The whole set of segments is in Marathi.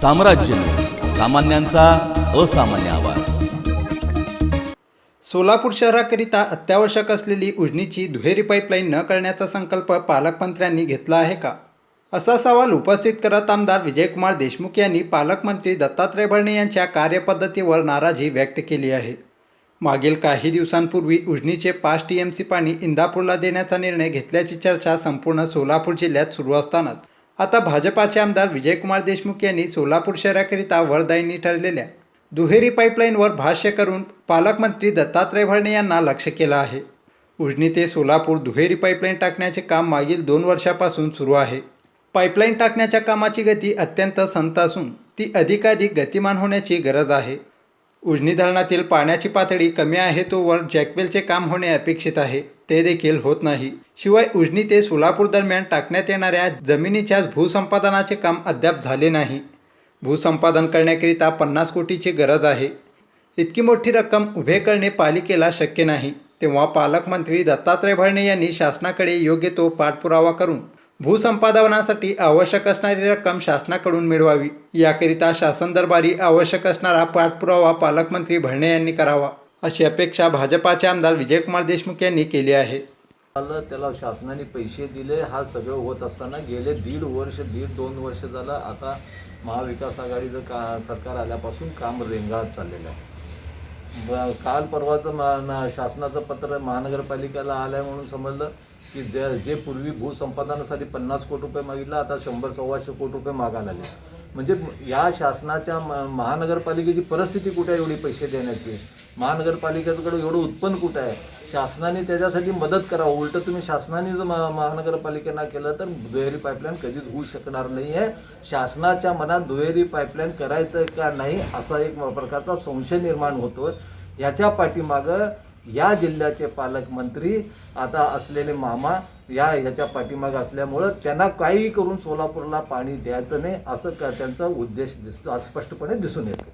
साम्राज्य सामान्यांचा असामान्य आवाज. सोलापूर शहराकरिता अत्यावश्यक असलेली उजनीची दुहेरी पाईपलाईन न करण्याचा संकल्प पालकमंत्र्यांनी घेतला आहे का? असा सवाल उपस्थित करत आमदार विजयकुमार देशमुख यांनी पालकमंत्री दत्तात्रय भरणे यांच्या कार्यपद्धतीवर नाराजी व्यक्त केली आहे. मागील काही दिवसांपूर्वी उजनीचे पाच टी एम सी पाणी इंदापूरला देण्याचा निर्णय घेतल्याची चर्चा संपूर्ण सोलापूर जिल्ह्यात सुरू असतानाच. आता भाजपाचे आमदार विजयकुमार देशमुख यांनी सोलापूर शहराकरिता वरदायिनी ठरलेल्या दुहेरी पाईपलाईनवर भाष्य करून पालकमंत्री दत्तात्रय भरणे यांना लक्ष केलं आहे. उजनी ते सोलापूर दुहेरी पाईपलाईन टाकण्याचे काम मागील दोन वर्षापासून सुरू आहे. पाईपलाईन टाकण्याच्या कामाची गती अत्यंत संत असून ती अधिकाधिक गतिमान होण्याची गरज आहे. उजनी धरणातील पाण्याची पातळी कमी आहे तोवर जॅकवेलचे काम होणे अपेक्षित आहे. ते देखील होत नाही. शिवाय उजनी ते सोलापूर दरम्यान टाकण्यात येणाऱ्या जमिनीच्या भूसंपादनाचे काम अद्याप झाले नाही. भूसंपादन करण्याकरिता पन्नास कोटीची गरज आहे. इतकी मोठी रक्कम उभे करणे पालिकेला शक्य नाही. तेव्हा पालकमंत्री दत्तात्रय भरणे यांनी शासनाकडे योग्य तो पाठपुरावा करून भूसंपादनासाठी आवश्यक असणारी रक्कम शासनाकडून मिळवावी. याकरिता शासन दरबारी आवश्यक असणारा पाठपुरावा पालकमंत्री भरणे यांनी करावा. अशी अपेक्षा भाजपाचे आमदार विजयकुमार देशमुख यांनी केली आहे. झालं त्याला शासनाने पैसे दिले हा सगळं होत असताना गेले दीड वर्ष दीड दोन वर्ष झालं आता महाविकास आघाडीचं का सरकार आल्यापासून काम रेंगाळत चाललेलं आहे. ब काल परवाचं मा ना शासनाचं पत्र महानगरपालिकेला आलं आहे म्हणून समजलं की जे जे पूर्वी भूसंपादनासाठी पन्नास कोटी रुपये मागितलं आता शंभर सव्वाशे कोटी रुपये मागायला लागले. म्हणजे या शासनाच्या म महानगरपालिकेची परिस्थिती कुठे आहे एवढी पैसे देण्याची? महानगरपालिकेकडे एवढं उत्पन्न कुठं आहे? शासनाने त्याच्यासाठी मदत करावं उलटं तुम्ही शासनाने जर महा केलं तर दुहेरी पाईपलाईन कधीच होऊ शकणार नाही आहे शासनाच्या मनात दुहेरी पाईपलाईन करायचं का नाही असा एक प्रकारचा संशय निर्माण होतो याच्या पाठीमागं या जिल्ह्याचे पालकमंत्री आता असलेले मामा या ह्याच्या पाठीमागं असल्यामुळं त्यांना काही करून सोलापूरला पाणी द्यायचं नाही असं का त्यांचा उद्देश दिसतो स्पष्टपणे दिसून येतो.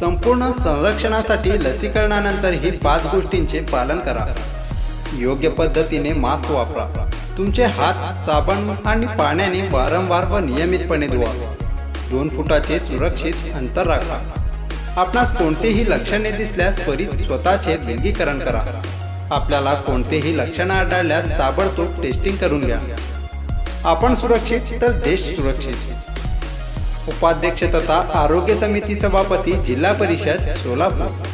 संपूर्ण संरक्षणासाठी लसीकरणानंतर ही पाच गोष्टींचे पालन करा. योग्य पद्धतीने मास्क वापरा. तुमचे हात साबण आणि पाण्याने वारंवार व नियमितपणे धुवा. दोन फुटाचे सुरक्षित अंतर राखा. आपणास कोणतेही लक्षणे दिसल्यास त्वरित स्वतःचे विलगीकरण करा. आपल्याला कोणतेही लक्षण आढळल्यास ताबडतोब टेस्टिंग करून घ्या. आपण सुरक्षित तर देश सुरक्षित. उपाध्यक्ष तथा आरोग्य समिती सभापती जिल्हा परिषद सोलापूर.